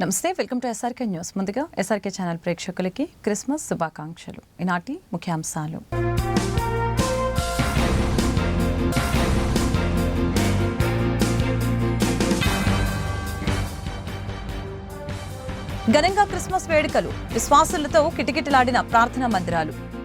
నమస్తే welcome to SRK news ముందుగా SRK channel ప్రేక్షకులకి క్రిస్మస్ శుభాకాంక్షలు. ఈనాటి ముఖ్యాంశాలు. ఘనంగా క్రిస్మస్ వేడుకలు. విశ్వాసులతో కిటకిటలాడిన ప్రార్థనా మందిరాలు.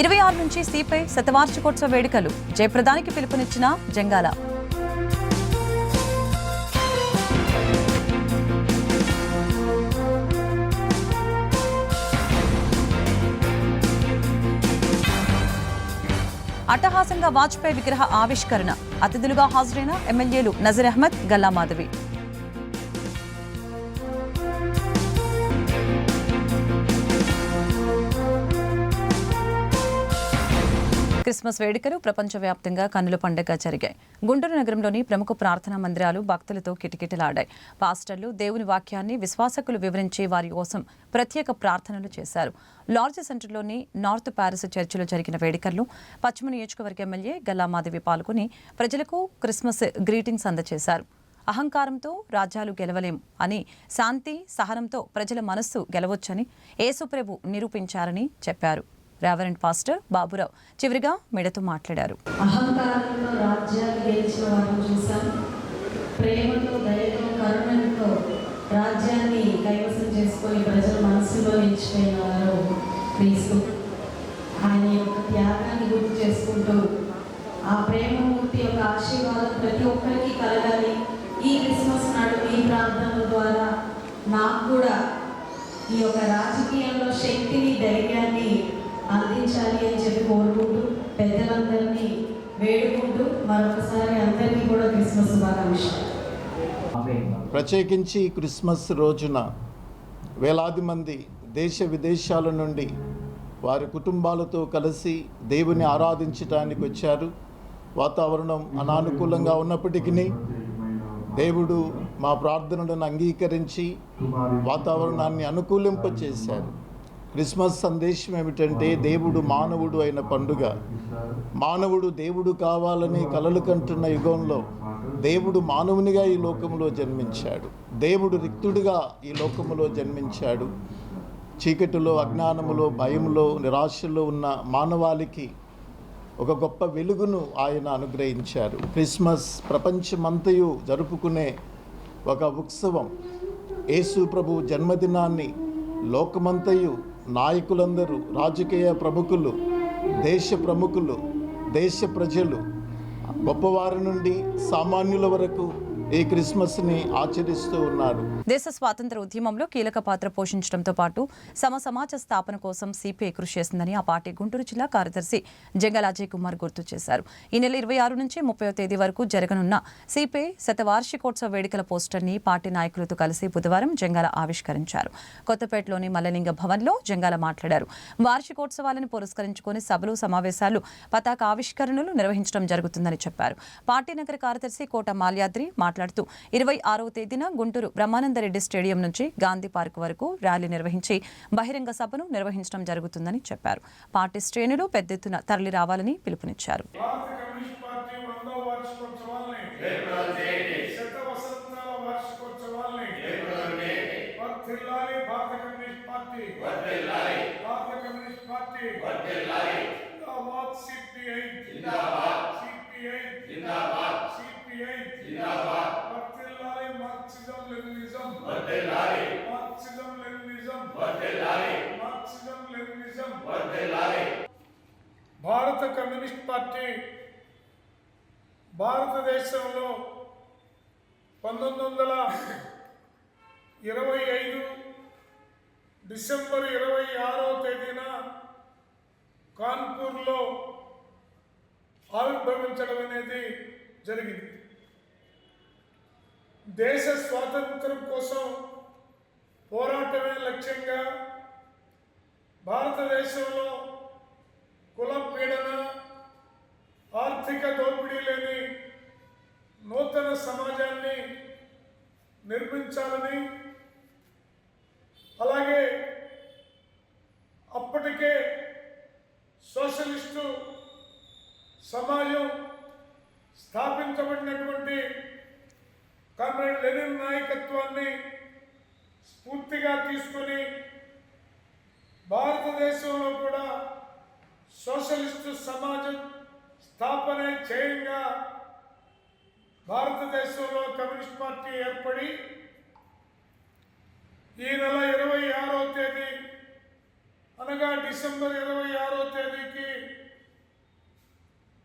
ఇరవై ఆరు నుంచి సిపై శతవార్షికోత్సవ వేడుకలు. జయప్రదానికి పిలుపునిచ్చిన జంగాల. అట్టహాసంగా వాజ్పేయి విగ్రహ ఆవిష్కరణ. అతిథులుగా హాజరైన ఎమ్మెల్యేలు నజర్ అహ్మద్ గల్లా మాధవి. క్రిస్మస్ వేడుకలు ప్రపంచవ్యాప్తంగా కన్నుల పండుగ జరిగాయి. గుంటూరు నగరంలోని ప్రముఖ ప్రార్థనా మందిరాలు భక్తులతో కిటకిటలాడాయి. పాస్టర్లు దేవుని వాక్యాన్ని విశ్వాసకులు వివరించి వారి కోసం ప్రత్యేక ప్రార్థనలు చేశారు. లార్జ్ సెంటర్లోని నార్త్ ప్యారిస్ చర్చిలో జరిగిన వేడుకల్లో పశ్చిమ నియోజకవర్గ ఎమ్మెల్యే గల్లామాధవి పాల్గొని ప్రజలకు క్రిస్మస్ గ్రీటింగ్స్ అందజేశారు. అహంకారంతో రాజ్యాలు గెలవలేం అని శాంతి సహనంతో ప్రజల మనస్సు గెలవొచ్చని యేసుప్రభు నిరూపించారని చెప్పారు. రెవరెంట్ పాస్టర్ బాబురావు చివరిగా మెడతో మాట్లాడారు. అహంకారంతో రాజ్యాలు గెలిచిన వారిని చూసాం ప్రేమతో దయతో కరుణతో రాజ్యాన్ని కైవసం చేసుకొని ప్రజల మనసులో నిలిచిపోయిన వారు క్రీస్తు. ఆయన యొక్క త్యాగాన్ని గుర్తు చేసుకుంటూ ఆ ప్రేమమూర్తి యొక్క ఆశీర్వాదం ప్రతి ఒక్కరికి కలగాలి. ఈ క్రిస్మస్ నాడు ఈ ప్రార్థనల ద్వారా నాకు కూడా ఈ యొక్క రాజకీయంలో శక్తిని ధైర్యాన్ని అందించాలి అని చెప్పి కోరుకుంటూ పెద్దలందరినీ వేడుకుంటూ మరొకసారి అందరికీ కూడా క్రిస్మస్ శుభాకాంక్షలు. ప్రత్యేకించి క్రిస్మస్ రోజున వేలాది మంది దేశ విదేశాల నుండి వారి కుటుంబాలతో కలిసి దేవుని ఆరాధించడానికి వచ్చారు. వాతావరణం అనానుకూలంగా ఉన్నప్పటికీ దేవుడు మా ప్రార్థనలను అంగీకరించి వాతావరణాన్ని అనుకూలింపచేశారు. క్రిస్మస్ సందేశం ఏమిటంటే దేవుడు మానవుడు అయిన పండుగ. మానవుడు దేవుడు కావాలని కలలు కంటున్న యుగంలో దేవుడు మానవునిగా ఈ లోకంలో జన్మించాడు. దేవుడు రిక్తుడిగా ఈ లోకంలో జన్మించాడు. చీకటిలో అజ్ఞానములో భయములో నిరాశలో ఉన్న మానవాళికి ఒక గొప్ప వెలుగును ఆయన అనుగ్రహించారు. క్రిస్మస్ ప్రపంచమంతయు జరుపుకునే ఒక ఉత్సవం. యేసు ప్రభు జన్మదినాన్ని లోకమంతయు నాయకులందరూ రాజకీయ ప్రముఖులు దేశ ప్రముఖులు దేశ ప్రజలు గొప్పవారి నుండి సామాన్యుల వరకు ఈ క్రిస్మస్ని ఆచరిస్తూ ఉన్నారు దేశ స్వాతంత్ర ఉద్యమంలో కీలక పాత్ర పోషించడంతో పాటు సమ సమాజ స్థాపన కోసం సిపిఐ కృషి చేసిందని ఆ పార్టీ గుంటూరు జిల్లా కార్యదర్శి జంగల్ అజయ్ కుమార్ గుర్తు చేశారు. ఈ నెల ఇరవై ఆరు నుంచి ముప్పై తేదీ వరకు జరగనున్న సిపిఐ శతవార్షికోత్సవ వేడుకల పోస్టర్ని పార్టీ నాయకులతో కలిసి బుధవారం జంగాల ఆవిష్కరించారు. కొత్తపేటలోని మల్లలింగ భవన్లో జంగాల మాట్లాడారు. వార్షికోత్సవాలను పురస్కరించుకొని సభలు సమావేశాలు పతాక ఆవిష్కరణలు నిర్వహించడం జరుగుతుందని చెప్పారు. పార్టీ నగర కార్యదర్శి కోట మాల్యాద్రి మాట్లాడుతూ ఇరవై ఆరవ తేదీన గుంటూరు బ్రహ్మానందరెడ్డి స్టేడియం నుంచి గాంధీ పార్క్ వరకు ర్యాలీ నిర్వహించి బహిరంగ సభను నిర్వహించడం జరుగుతుందని చెప్పారు. పార్టీ శ్రేణులు పెద్ద ఎత్తున తరలి రావాలని పిలుపునిచ్చారు భారత కమ్యూనిస్ట్ పార్టీ భారతదేశంలో పంతొమ్మిది వందల ఇరవై ఐదు డిసెంబర్ ఇరవై ఆరో తేదీన కాన్పూర్లో ఆవిర్భవించడం అనేది జరిగింది. దేశ స్వాతంత్రం కోసం పోరాటమే లక్ష్యంగా భారతదేశంలో కుల పీడన ఆర్థిక దోపిడీ లేని నూతన సమాజాన్ని నిర్మించాలని అలాగే అప్పటికే సోషలిస్టు సమాజం స్థాపించబడినటువంటి కామ్రేడ్ లెనిన్ నాయకత్వాన్ని స్ఫూర్తిగా తీసుకొని భారతదేశంలో కూడా సోషలిస్టు సమాజం స్థాపన చేయంగా భారతదేశంలో కమ్యూనిస్ట్ పార్టీ ఏర్పడి ఈ నెల ఇరవై ఆరో తేదీ అనగా డిసెంబర్ ఇరవై ఆరో తేదీకి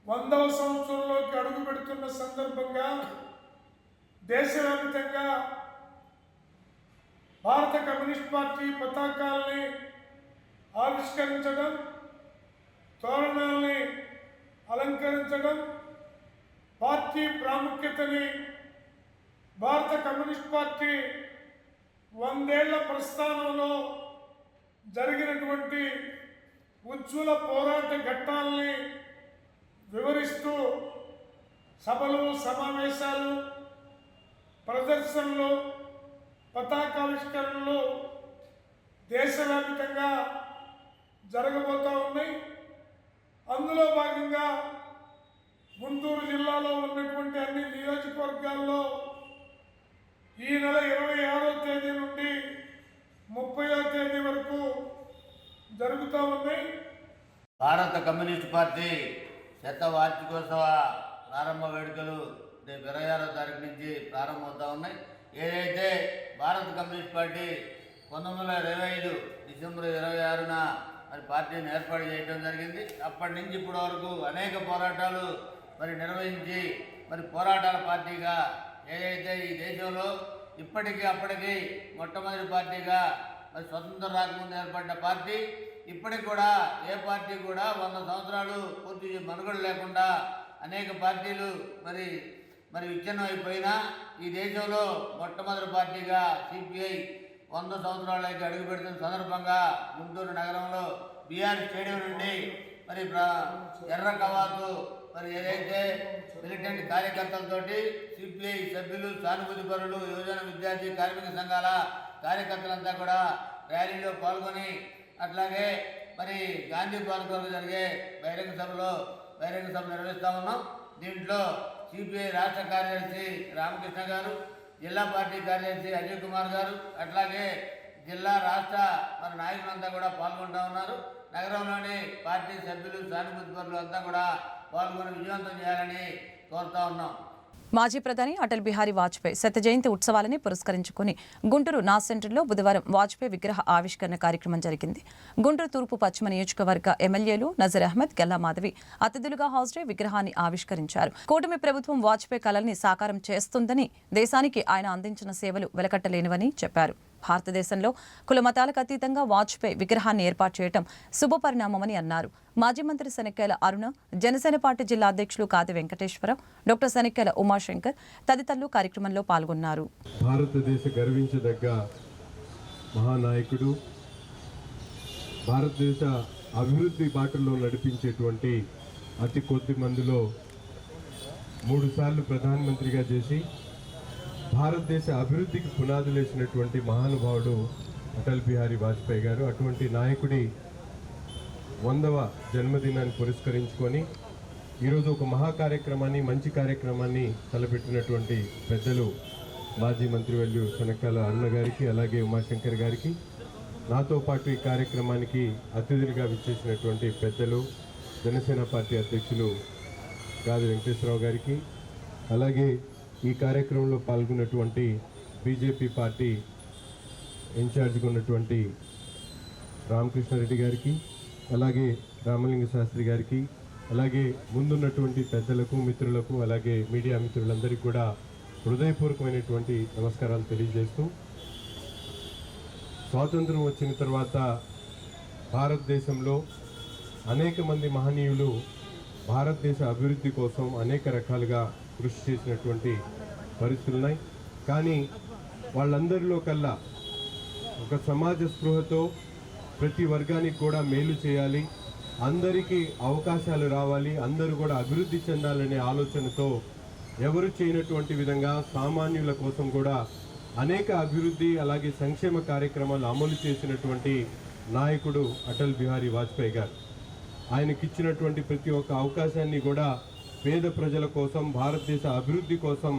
వందవ సంవత్సరంలోకి అడుగు పెడుతున్న సందర్భంగా దేశవ్యాప్తంగా భారత కమ్యూనిస్ట్ పార్టీ పతాకాల్ని ఆవిష్కరించడం తోరణాల్ని అలంకరించడం పార్టీ ప్రాముఖ్యతని భారత కమ్యూనిస్ట్ పార్టీ వందేళ్ళ ప్రస్థానంలో జరిగినటువంటి ఉజ్వల పోరాట ఘట్టాల్ని వివరిస్తూ సభలు సమావేశాలు ప్రదర్శనలు పతాకావిష్కరణలు దేశవ్యాప్తంగా జరగబోతూ ఉన్నాయి. అందులో భాగంగా గుంటూరు జిల్లాలో ఉన్నటువంటి అన్ని నియోజకవర్గాల్లో ఈ నెల ఇరవై ఆరో తేదీ నుండి ముప్పయో తేదీ వరకు జరుగుతూ ఉన్నాయి. భారత కమ్యూనిస్ట్ పార్టీ శత వార్షికోత్సవ ప్రారంభ వేడుకలు రేపు ఇరవై ఆరో తారీఖు నుంచి ప్రారంభమవుతా ఉన్నాయి. ఏదైతే భారత కమ్యూనిస్ట్ పార్టీ పంతొమ్మిది వందల ఇరవై ఐదు డిసెంబర్ ఇరవై ఆరున మరి పార్టీని ఏర్పాటు చేయడం జరిగింది. అప్పటి నుంచి ఇప్పటి వరకు అనేక పోరాటాలు మరి నిర్వహించి మరి పోరాటాల పార్టీగా ఏదైతే ఈ దేశంలో ఇప్పటికీ అప్పటికి మొట్టమొదటి పార్టీగా మరి స్వతంత్రం రాకముందు ఏర్పడ్డ పార్టీ ఇప్పటికి కూడా ఏ పార్టీ కూడా వంద సంవత్సరాలు పూర్తి మనుగడ లేకుండా అనేక పార్టీలు మరి మరి విచ్ఛిన్నం అయిపోయినా ఈ దేశంలో మొట్టమొదటి పార్టీగా సిపిఐ వంద సంవత్సరాలకి అడుగు పెడుతున్న సందర్భంగా గుంటూరు నగరంలో బీఆర్ స్టేడియం నుండి మరి ఎర్ర కవాతు మరి ఏదైతే మిలిటెంట్ కార్యకర్తలతోటి సిపిఐ సభ్యులు సానుభూతి పరులు యువజన విద్యార్థి కార్మిక సంఘాల కార్యకర్తలంతా కూడా ర్యాలీలో పాల్గొని అట్లాగే మరి గాంధీ పార్క్ వరకు జరిగే బహిరంగ సభలో బహిరంగ సభ నిర్వహిస్తా ఉన్నాం. దీంట్లో సిపిఐ రాష్ట్ర కార్యదర్శి రామకృష్ణ గారు జిల్లా పార్టీ కార్యదర్శి అజయ్ కుమార్ గారు అట్లాగే జిల్లా రాష్ట్ర మన నాయకులంతా కూడా పాల్గొంటా ఉన్నారు. నగరంలోని పార్టీ సభ్యులు సానుభూతి పరులు అంతా కూడా పాల్గొని విజయవంతం చేయాలని కోరుతా ఉన్నాం. మాజీ ప్రధాని అటల్ బిహారీ వాజ్పేయి శత జయంతి ఉత్సవాలని పురస్కరించుకుని గుంటూరు నా సెంటర్లో బుధవారం వాజ్పేయి విగ్రహ ఆవిష్కరణ కార్యక్రమం జరిగింది. గుంటూరు తూర్పు పశ్చిమ నియోజకవర్గ ఎమ్మెల్యేలు నజర్ అహ్మద్ గల్లా మాధవి అతిథులుగా హాజరై విగ్రహాన్ని ఆవిష్కరించారు. కూటమి ప్రభుత్వం వాజ్పేయి కలల్ని సాకారం చేస్తుందని దేశానికి ఆయన అందించిన సేవలు వెలకట్టలేనివని చెప్పారు. భారతదేశంలో కులమతాలకు అతీతంగా వాజ్పేయి విగ్రహాన్ని ఏర్పాటు చేయడం శుభపరిణామమని అన్నారు. మాజీ మంత్రి శనిక్కేల అరుణ జనసేన పార్టీ జిల్లా అధ్యక్షులు కాది వెంకటేశ్వరరావు డాక్టర్ శనిక్కేల ఉమాశంకర్ తదితరులు కార్యక్రమంలో పాల్గొన్నారు. భారతదేశ గర్వించదగ్గ మహానాయకుడు భారతదేశ అభివృద్ధి బాటలో నడిపించేటువంటి అతి కొద్ది మందిలో మూడుసార్లు ప్రధానమంత్రిగా చేసి భారతదేశ అభివృద్ధికి పునాదులు వేసినటువంటి మహానుభావుడు అటల్ బిహారీ వాజ్పేయి గారు అటువంటి నాయకుడి వందవ జన్మదినాన్ని పురస్కరించుకొని ఈరోజు ఒక మహా కార్యక్రమాన్ని మంచి కార్యక్రమాన్ని తలపెట్టినటువంటి పెద్దలు మాజీ మంత్రివర్యులు శనక్కాల అన్న గారికి అలాగే ఉమాశంకర్ గారికి నాతో పాటు ఈ కార్యక్రమానికి అతిథులుగా విచ్చేసినటువంటి పెద్దలు జనసేన పార్టీ అధ్యక్షులు గాది వెంకటేశ్వరరావు గారికి అలాగే ఈ కార్యక్రమంలో పాల్గొన్నటువంటి బీజేపీ పార్టీ ఇన్ఛార్జ్గా ఉన్నటువంటి రామకృష్ణారెడ్డి గారికి అలాగే రామలింగ శాస్త్రి గారికి అలాగే ముందున్నటువంటి పెద్దలకు మిత్రులకు అలాగే మీడియా మిత్రులందరికీ కూడా హృదయపూర్వకమైనటువంటి నమస్కారాలు తెలియజేస్తూ స్వాతంత్రం వచ్చిన తర్వాత భారతదేశంలో అనేక మంది మహనీయులు భారతదేశ అభివృద్ధి కోసం అనేక రకాలుగా కృషి చేసినటువంటి పరిస్థితులు ఉన్నాయి. కానీ వాళ్ళందరిలో కల్లా ఒక సమాజ స్పృహతో ప్రతి వర్గానికి కూడా మేలు చేయాలి. అందరికీ అవకాశాలు రావాలి. అందరూ కూడా అభివృద్ధి చెందాలనే ఆలోచనతో ఎవరు చేయనటువంటి విధంగా సామాన్యుల కోసం కూడా అనేక అభివృద్ధి అలాగే సంక్షేమ కార్యక్రమాలు అమలు చేసినటువంటి నాయకుడు అటల్ బిహారీ వాజ్పేయి గారు. ఆయనకిచ్చినటువంటి ప్రతి ఒక్క అవకాశాన్ని కూడా పేద ప్రజల కోసం భారతదేశ అభివృద్ధి కోసం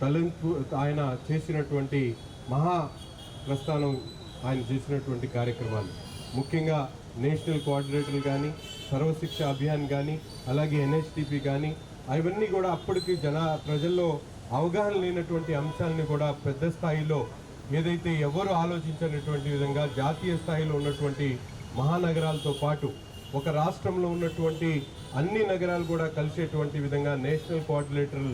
తలంపు ఆయన చేసినటువంటి మహా ప్రస్థానం ఆయన చేసినటువంటి కార్యక్రమాలు. ముఖ్యంగా నేషనల్ కోఆర్డినేటర్లు కానీ సర్వశిక్ష అభియాన్ కానీ అలాగే ఎన్హెచ్టిపి కానీ అవన్నీ కూడా అప్పటికి జన ప్రజల్లో అవగాహన లేనటువంటి అంశాలని కూడా పెద్ద స్థాయిలో ఏదైతే ఎవరు ఆలోచించినటువంటి విధంగా జాతీయ స్థాయిలో ఉన్నటువంటి మహానగరాలతో పాటు ఒక రాష్ట్రంలో ఉన్నటువంటి అన్ని నగరాలు కూడా కలిసేటువంటి విధంగా నేషనల్ కోఆర్డినేటర్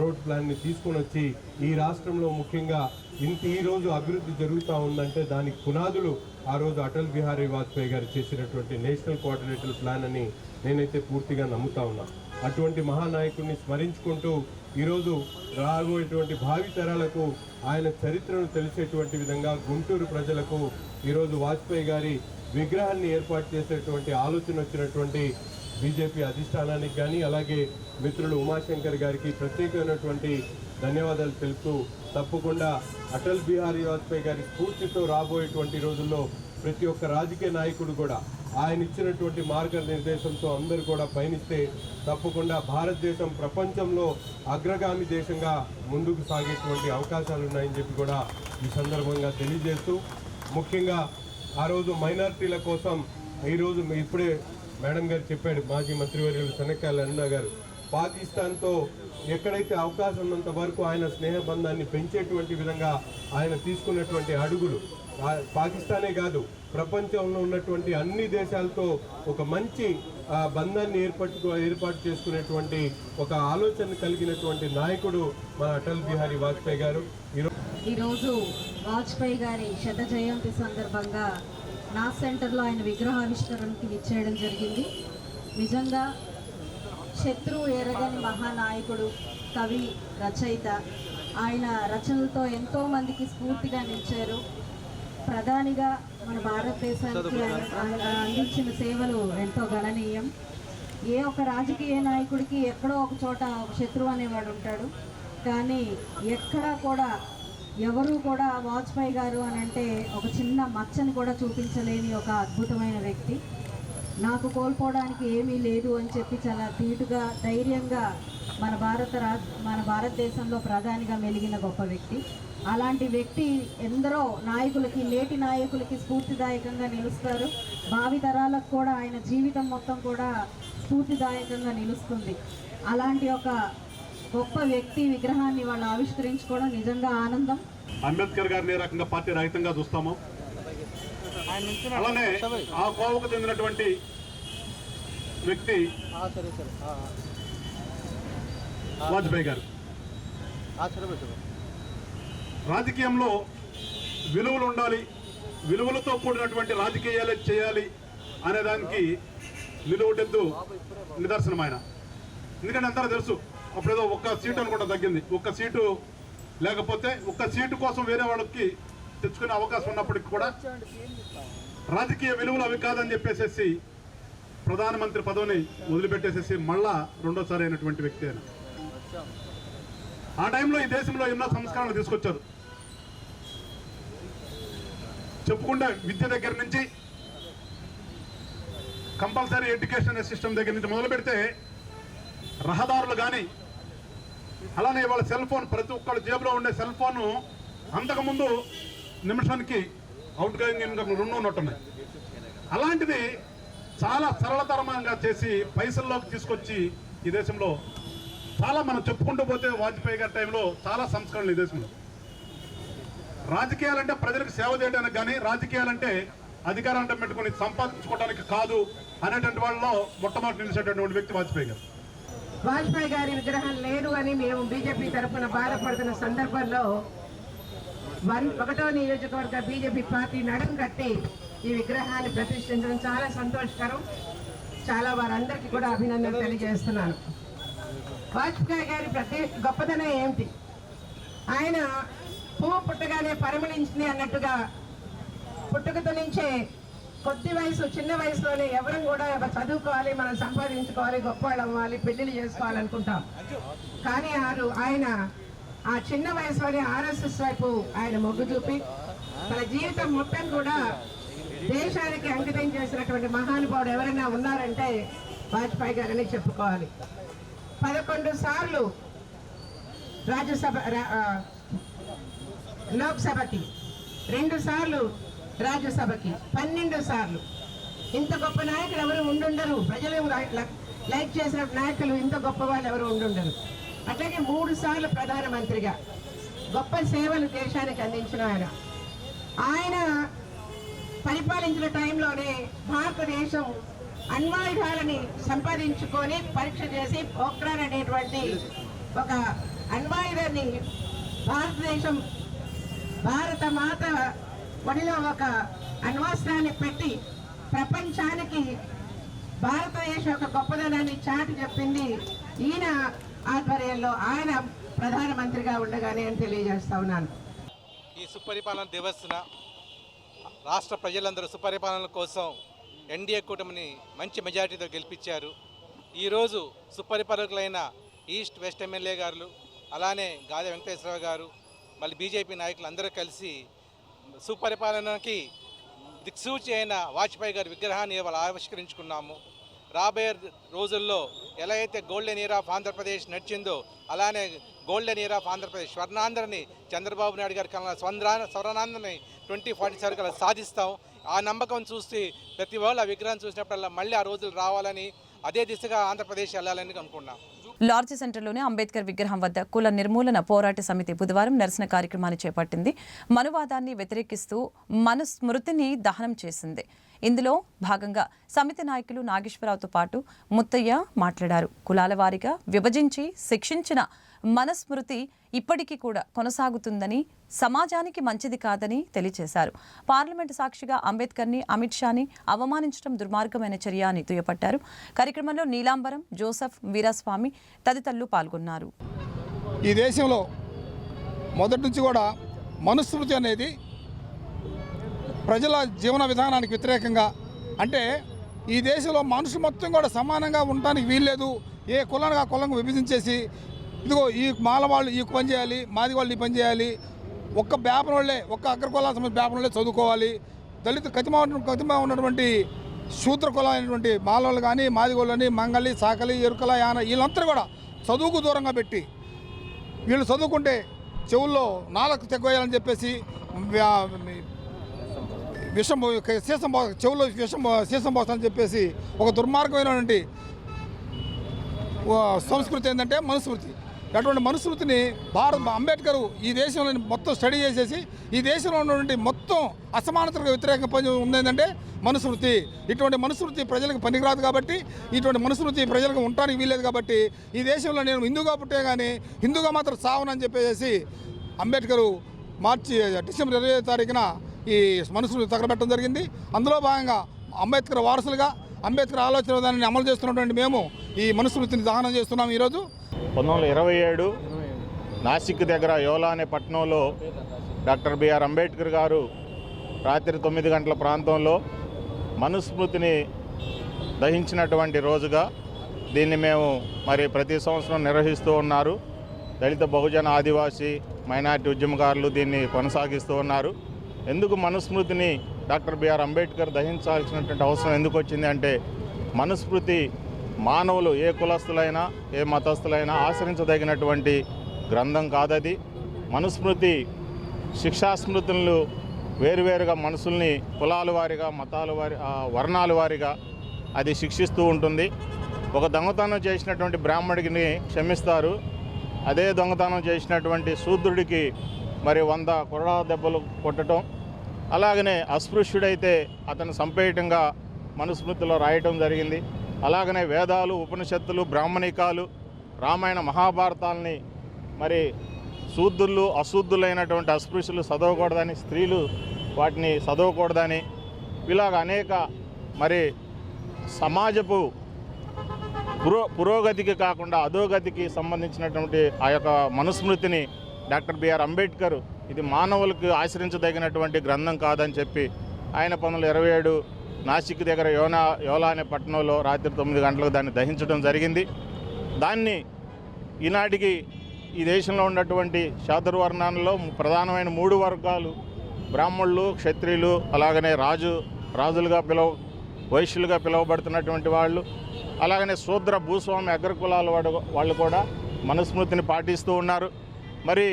రోడ్ ప్లాన్ని తీసుకొని వచ్చి ఈ రాష్ట్రంలో ముఖ్యంగా ఇంత ఈ రోజు అభివృద్ధి జరుగుతూ ఉందంటే దానికి పునాదులు ఆ రోజు అటల్ బిహారీ వాజ్పేయి గారు చేసినటువంటి నేషనల్ కోఆర్డినేటర్ ప్లాన్ అని నేనైతే పూర్తిగా నమ్ముతా ఉన్నా. అటువంటి మహానాయకుడిని స్మరించుకుంటూ ఈరోజు రాబోయేటువంటి భావితరాలకు ఆయన చరిత్రను తెలిసేటువంటి విధంగా గుంటూరు ప్రజలకు ఈరోజు వాజ్పేయి గారి విగ్రహాన్ని ఏర్పాటు చేసేటువంటి ఆలోచన వచ్చినటువంటి బీజేపీ అధిష్టానానికి కానీ అలాగే మిత్రులు ఉమాశంకర్ గారికి ప్రత్యేకమైనటువంటి ధన్యవాదాలు తెలుపుతూ తప్పకుండా అటల్ బిహారీ వాజ్పేయి గారి స్ఫూర్తితో రాబోయేటువంటి రోజుల్లో ప్రతి ఒక్క రాజకీయ నాయకుడు కూడా ఆయన ఇచ్చినటువంటి మార్గనిర్దేశంతో అందరూ కూడా పయనిస్తే తప్పకుండా భారతదేశం ప్రపంచంలో అగ్రగామి దేశంగా ముందుకు సాగేటువంటి అవకాశాలు ఉన్నాయని చెప్పి కూడా ఈ సందర్భంగా తెలియజేస్తూ ముఖ్యంగా ఆ రోజు మైనారిటీల కోసం ఈరోజు మీ- ఇప్పుడే మేడం గారు చెప్పాడు మాజీ మంత్రివర్యులు శనక్కాయలు అన్న గారు. పాకిస్తాన్తో ఎక్కడైతే అవకాశం ఉన్నంత వరకు ఆయన స్నేహబంధాన్ని పెంచేటువంటి విధంగా ఆయన తీసుకున్నటువంటి అడుగులు పాకిస్తానే కాదు ప్రపంచంలో ఉన్నటువంటి అన్ని దేశాలతో ఒక మంచి బంధాన్ని ఏర్పట్టుకో ఏర్పాటు చేసుకునేటువంటి ఒక ఆలోచన కలిగినటువంటి నాయకుడు మన అటల్ బిహారీ వాజ్పేయి గారు. ఈరోజు ఈరోజు వాజ్పేయి గారి శత జయంతి సందర్భంగా నా సెంటర్లో ఆయన విగ్రహావిష్కరణకి ఇచ్చేయడం జరిగింది. నిజంగా శత్రువు ఎరగని మహానాయకుడు కవి రచయిత. ఆయన రచనలతో ఎంతో మందికి స్ఫూర్తిగా నిలిచారు. ప్రధానిగా మన భారతదేశానికి అందించిన సేవలు ఎంతో గణనీయం. ఏ ఒక్క రాజకీయ నాయకుడికి ఎక్కడో ఒక చోట ఒక శత్రువు అనేవాడు ఉంటాడు. కానీ ఎక్కడా కూడా ఎవరు కూడా వాజ్పేయి గారు అని అంటే ఒక చిన్న మచ్చని కూడా చూపించలేని ఒక అద్భుతమైన వ్యక్తి. నాకు కోల్పోవడానికి ఏమీ లేదు అని చెప్పి చాలా తీటుగా ధైర్యంగా మన భారత రా మన భారతదేశంలో ప్రధానిగా మెలిగిన గొప్ప వ్యక్తి. అలాంటి వ్యక్తి ఎందరో నాయకులకి నేటి నాయకులకి స్ఫూర్తిదాయకంగా నిలుస్తారు. భావి తరాలకు కూడా ఆయన జీవితం మొత్తం కూడా స్ఫూర్తిదాయకంగా నిలుస్తుంది. అలాంటి ఒక గొప్ప వ్యక్తి విగ్రహాన్ని వాళ్ళు ఆవిష్కరించుకోవడం నిజంగా ఆనందం. అంబేద్కర్ గారిని రకంగా పార్టీ రహితంగా చూస్తాము? అలానే ఆ కోవకు చెందినటువంటి వ్యక్తి వాజ్పేయి గారు. రాజకీయంలో విలువలు ఉండాలి విలువలతో కూడినటువంటి రాజకీయాలు చేయాలి అనేదానికి నిలువుటెద్దు నిదర్శనం ఆయన ఎందుకంటే అందరూ తెలుసు అప్పుడేదో ఒక్క సీటు అనుకుంటా తగ్గింది. ఒక్క సీటు లేకపోతే ఒక్క సీటు కోసం వేరే వాళ్ళకి తెచ్చుకునే అవకాశం ఉన్నప్పటికీ కూడా రాజకీయ విలువలు అవి కాదని చెప్పేసేసి ప్రధానమంత్రి పదవిని వదిలిపెట్టేసేసి మళ్ళా రెండోసారి అయినటువంటి వ్యక్తి ఆయన. ఆ టైంలో ఈ దేశంలో ఎన్నో సంస్కరణలు తీసుకొచ్చారు. చెప్పుకుంటే విద్య దగ్గర నుంచి కంపల్సరీ ఎడ్యుకేషన్ సిస్టమ్ దగ్గర నుంచి మొదలు పెడితే రహదారులు కానీ అలానే వాళ్ళ సెల్ ఫోన్ ప్రతి ఒక్కళ్ళ జేబులో ఉండే సెల్ ఫోన్ అంతకుముందు నిమిషానికి అవుట్ గోయింగ్ ఇన్కమ్ రెండు ఉన్నట్టున్నాయి అలాంటిది చాలా సరళతరంగా చేసి పైసల్లోకి తీసుకొచ్చి ఈ దేశంలో చాలా మనం చెప్పుకుంటూ పోతే వాజ్పేయి గారి టైంలో చాలా సంస్కరణలు ఈ దేశంలో. రాజకీయాలంటే ప్రజలకు సేవ చేయడానికి కానీ రాజకీయాలంటే అధికారాన్ని పెట్టుకుని సంపాదించుకోవడానికి కాదు అనేటువంటి వాళ్ళలో మొట్టమొదటి నిలిచేటటువంటి వ్యక్తి వాజ్పేయి గారు. వాజ్పేయి గారి విగ్రహం లేదు అని మేము బీజేపీ తరఫున బాధపడుతున్న సందర్భంలో వన్ ఒకటో నియోజకవర్గ బీజేపీ పార్టీ నడుం కట్టి ఈ విగ్రహాన్ని ప్రతిష్ఠించడం చాలా సంతోషకరం. చాలా వారందరికీ కూడా అభినందనలు తెలియజేస్తున్నాను. వాజ్పేయి గారి ప్రతి గొప్పదనం ఏమిటి? ఆయన పువ్వు పుట్టగానే పరిమళించింది అన్నట్టుగా పుట్టుకతో నుంచే కొద్ది వయసు చిన్న వయసులోనే ఎవరం కూడా చదువుకోవాలి మనం సంపాదించుకోవాలి గొప్పవాళ్ళు అవ్వాలి పెళ్ళిళ్ళు చేసుకోవాలనుకుంటాం. కానీ ఆరు ఆయన ఆ చిన్న వయసులోనే ఆర్ఎస్ఎస్ వైపు ఆయన మొగ్గు చూపి తన జీవితం మొత్తం కూడా దేశానికి అంకితం చేసినటువంటి మహానుభావుడు ఎవరైనా ఉన్నారంటే వాజ్పేయి గారని చెప్పుకోవాలి. పదకొండు సార్లు రాజ్యసభ లోక్సభకి రెండు సార్లు రాజ్యసభకి పన్నెండు సార్లు. ఇంత గొప్ప నాయకులు ఎవరు ఉండుండరు. ప్రజలు లైక్ చేసిన నాయకులు ఇంత గొప్ప వాళ్ళు ఎవరు ఉండుండరు. అట్లాగే మూడు సార్లు ప్రధానమంత్రిగా గొప్ప సేవలు దేశానికి అందించిన ఆయన. ఆయన పరిపాలించిన టైంలోనే భారతదేశం అణ్వాయుధాలని సంపాదించుకొని పరీక్ష చేసి పోక్రాన్ అనేటువంటి ఒక అణ్వాయుధాన్ని భారతదేశం భారత మాత ఒడిలో ఒక అణ్వాస్త్రాన్ని పెట్టి ప్రపంచానికి భారతదేశం యొక్క గొప్పదనాన్ని చాటి చెప్పింది ఈయన ఆధ్వర్యంలో ఆయన ప్రధానమంత్రిగా ఉండగానే అని తెలియజేస్తా ఉన్నాను. ఈ సుపరిపాలన దివస్న రాష్ట్ర ప్రజలందరూ సుపరిపాలన కోసం ఎన్డీఏ కూటమిని మంచి మెజారిటీతో గెలిపించారు. ఈరోజు సుపరిపాలకులైన ఈస్ట్ వెస్ట్ ఎమ్మెల్యే గారు అలానే గాలి వెంకటేశ్వరరావు గారు మళ్ళీ బీజేపీ నాయకులు అందరూ కలిసి సుపరిపాలనకి దిక్సూచి అయిన వాజ్పేయి గారి విగ్రహాన్ని ఇవాళ ఆవిష్కరించుకున్నాము. రాబోయే రోజుల్లో ఎలా అయితే గోల్డెన్ ఇయర్ ఆఫ్ ఆంధ్రప్రదేశ్ నడిచిందో అలానే గోల్డెన్ ఇయర్ ఆఫ్ ఆంధ్రప్రదేశ్ స్వర్ణాంధ్రని చంద్రబాబు నాయుడు గారి కన్నా స్వంద్రా స్వర్ణాంధ్రని ట్వంటీ ఫార్టీ సెవెన్ కల్లా సాధిస్తాం. ఆ నమ్మకం చూసి ప్రతి వాళ్ళు ఆ విగ్రహం చూసినప్పుడల్లా మళ్ళీ ఆ రోజులు రావాలని అదే దిశగా ఆంధ్రప్రదేశ్ వెళ్ళాలని అనుకున్నాం లార్జ్ సెంటర్లోని అంబేద్కర్ విగ్రహం వద్ద కుల నిర్మూలన పోరాట సమితి బుధవారం నిరసన కార్యక్రమాన్ని చేపట్టింది. మనువాదాన్ని వ్యతిరేకిస్తూ మనుస్మృతిని దహనం చేసింది. ఇందులో భాగంగా సమితి నాయకులు నాగేశ్వరరావుతో పాటు ముత్తయ్య మాట్లాడారు. కులాల వారీగా విభజించి శిక్షించిన మనస్మృతి ఇప్పటికీ కూడా కొనసాగుతుందని సమాజానికి మంచిది కాదని తెలియజేశారు పార్లమెంటు సాక్షిగా అంబేద్కర్ని అమిత్ షాని అవమానించడం దుర్మార్గమైన చర్య అని దుయ్యపట్టారు కార్యక్రమంలో నీలాంబరం జోసెఫ్ వీరాస్వామి తదితరులు పాల్గొన్నారు. ఈ దేశంలో మొదటి నుంచి కూడా మనుస్మృతి అనేది ప్రజల జీవన విధానానికి వ్యతిరేకంగా అంటే ఈ దేశంలో మనుషులు మొత్తం కూడా సమానంగా ఉండటానికి వీల్లేదు. ఏ కులానికి ఆ కులంగా విభజించేసి ఇదిగో ఈ మాల వాళ్ళు ఈ పని చేయాలి మాది వాళ్ళు ఈ పని చేయాలి. ఒక్క బేపన వాళ్ళే ఒక్క అగ్ర సంబంధించిన బేపన వాళ్ళే చదువుకోవాలి. దళిత కతిమా కతిమా ఉన్నటువంటి శూద్ర కులమైనటువంటి అయినటువంటి మాలవాళ్ళు కానీ మాదిగోళ్ళు అని మంగళి సాకలి ఎరుకల యాన వీళ్ళంతా కూడా చదువుకు దూరంగా పెట్టి వీళ్ళు చదువుకుంటే చెవుల్లో నాలకు తెగ్గేయాలని చెప్పేసి విషం సీసం పో చెవుల్లో విషం పో- సీసం పోస్తానని చెప్పేసి ఒక దుర్మార్గమైనటువంటి సంస్కృతి ఏంటంటే మనుస్మృతి. అటువంటి మనుస్మృతిని భారత్ అంబేద్కర్ ఈ దేశంలో మొత్తం స్టడీ చేసేసి ఈ దేశంలో ఉన్నటువంటి మొత్తం అసమానతలకు వ్యతిరేకంగా పని ఉందేంటంటే మనుస్మృతి ఇటువంటి మనుస్మృతి ప్రజలకు పనికిరాదు కాబట్టి ఇటువంటి మనుస్మృతి ప్రజలకు ఉండటానికి వీల్లేదు కాబట్టి ఈ దేశంలో నేను హిందూగా పుట్టే కానీ హిందూగా మాత్రం సావనని చెప్పేసి అంబేద్కర్ మార్చి డిసెంబర్ ఇరవై తారీఖున ఈ మనుస్మృతి తగలబెట్టడం జరిగింది. అందులో భాగంగా అంబేద్కర్ వారసులుగా అంబేద్కర్ ఆలోచన విధానాన్ని అమలు చేస్తున్నటువంటి మేము ఈ మనుస్మృతిని దహనం చేస్తున్నాం ఈరోజు. పంతొమ్మిది వందల ఇరవై ఏడు నాసిక్ దగ్గర యోలా అనే పట్టణంలో డాక్టర్ బిఆర్ అంబేద్కర్ గారు రాత్రి తొమ్మిది గంటల ప్రాంతంలో మనుస్మృతిని దహించినటువంటి రోజుగా దీన్ని మేము మరి ప్రతి సంవత్సరం నిర్వహిస్తూ ఉన్నారు. దళిత బహుజన ఆదివాసీ మైనార్టీ ఉద్యమకారులు దీన్ని కొనసాగిస్తూ ఉన్నారు. ఎందుకు మనుస్మృతిని డాక్టర్ బిఆర్ అంబేద్కర్ దహించాల్సినటువంటి అవసరం ఎందుకు వచ్చింది అంటే మనుస్మృతి మానవులు ఏ కులస్తులైనా ఏ మతస్థులైనా ఆచరించదగినటువంటి గ్రంథం కాదది. మనుస్మృతి శిక్షాస్మృతులను వేరువేరుగా మనుషుల్ని కులాల వారిగా మతాల వారి వర్ణాల వారిగా అది శిక్షిస్తూ ఉంటుంది. ఒక దొంగతనం చేసినటువంటి బ్రాహ్మడికిని క్షమిస్తారు. అదే దొంగతనం చేసినటువంటి శూద్రుడికి మరి వంద కొరడా దెబ్బలు కొట్టడం అలాగనే అస్పృశ్యుడైతే అతను సంపేయటంగా మనుస్మృతిలో రాయటం జరిగింది. అలాగనే వేదాలు ఉపనిషత్తులు బ్రాహ్మణికాలు రామాయణ మహాభారతాల్ని మరి శూద్ధులు అశుద్ధులైనటువంటి అస్పృశ్యులు చదవకూడదని స్త్రీలు వాటిని చదవకూడదని ఇలాగ అనేక మరి సమాజపు పురో పురోగతికి కాకుండా అధోగతికి సంబంధించినటువంటి ఆ యొక్క మనుస్మృతిని డాక్టర్ బిఆర్ అంబేద్కర్ ఇది మానవులకు ఆశ్రయించదగినటువంటి గ్రంథం కాదని చెప్పి ఆయన పంతొమ్మిది ఇరవై ఏడు నాసిక్ దగ్గర యోనా యోలా అనే పట్టణంలో రాత్రి తొమ్మిది గంటలకు దాన్ని దహించడం జరిగింది. దాన్ని ఈనాటికి ఈ దేశంలో ఉన్నటువంటి శాతుర్వర్ణాలలో ప్రధానమైన మూడు వర్గాలు బ్రాహ్మణులు క్షత్రియులు అలాగనే రాజు రాజులుగా పిలవ వైశ్యులుగా పిలువబడుతున్నటువంటి వాళ్ళు అలాగనే శూద్ర భూస్వామి అగ్రకులాల వాడు వాళ్ళు కూడా మనుస్మృతిని పాటిస్తూ ఉన్నారు. మరి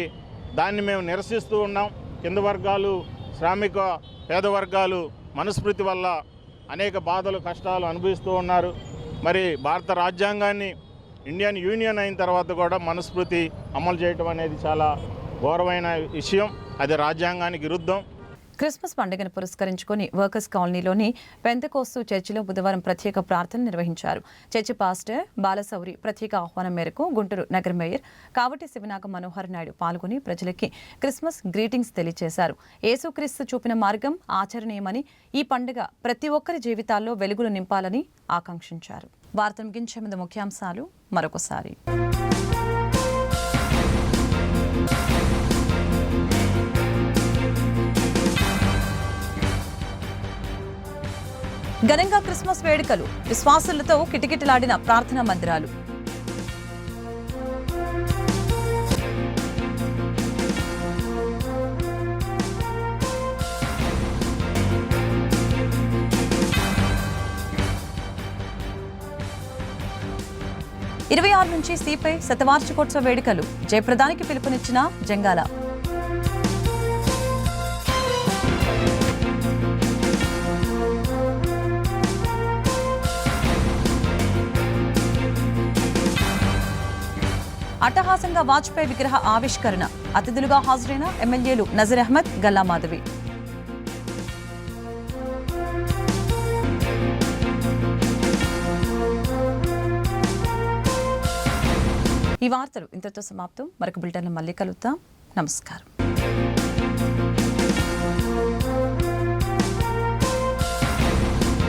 దాన్ని మేము నిరసిస్తూ ఉన్నాం. కింద వర్గాలు శ్రామిక పేద వర్గాలు మనుస్మృతి వల్ల అనేక బాధలు కష్టాలు అనుభవిస్తూ ఉన్నారు. మరి భారత రాజ్యాంగాన్ని ఇండియన్ యూనియన్ అయిన తర్వాత కూడా మనుస్మృతి అమలు చేయటం అనేది చాలా ఘోరమైన విషయం. అది రాజ్యాంగానికి విరుద్ధం. క్రిస్మస్ పండుగను పురస్కరించుకొని వర్కర్స్ కాలనీలోని పెంతకోస్తు చర్చిలో బుధవారం ప్రత్యేక ప్రార్థన నిర్వహించారు. చర్చి పాస్టర్ బాలసౌరి ప్రత్యేక ఆహ్వానం మేరకు గుంటూరు నగర మేయర్ కావటి శివనాగ మనోహర్ నాయుడు పాల్గొని ప్రజలకి క్రిస్మస్ గ్రీటింగ్స్ తెలియజేశారు యేసుక్రీస్తు చూపిన మార్గం ఆచరణీయమని ఈ పండుగ ప్రతి ఒక్కరి జీవితాల్లో వెలుగులు నింపాలని ఆకాంక్షించారు. వార్త ముగించే ముందు ముఖ్యాంశాలు మరొకసారి. ఘనంగా క్రిస్మస్ వేడుకలు విశ్వాసులతో కిటకిటలాడిన ప్రార్థనా మందిరాలు. ఇరవై ఆరు నుంచి సిపై శతవార్షికోత్సవ వేడుకలు. జయప్రదానికి పిలుపునిచ్చిన జంగాల. అట్టహాసంగా వాజ్పేయి విగ్రహ ఆవిష్కరణ. అతిథులుగా హాజరైన ఎమ్మెల్యేలు నజీర్ అహ్మద్ గల్లా మాధవి. ఈ వార్తలు ఇంతతో సమాప్తం. మరొక బులెటిన్లో మళ్ళీ కలుద్దాం. నమస్కారం.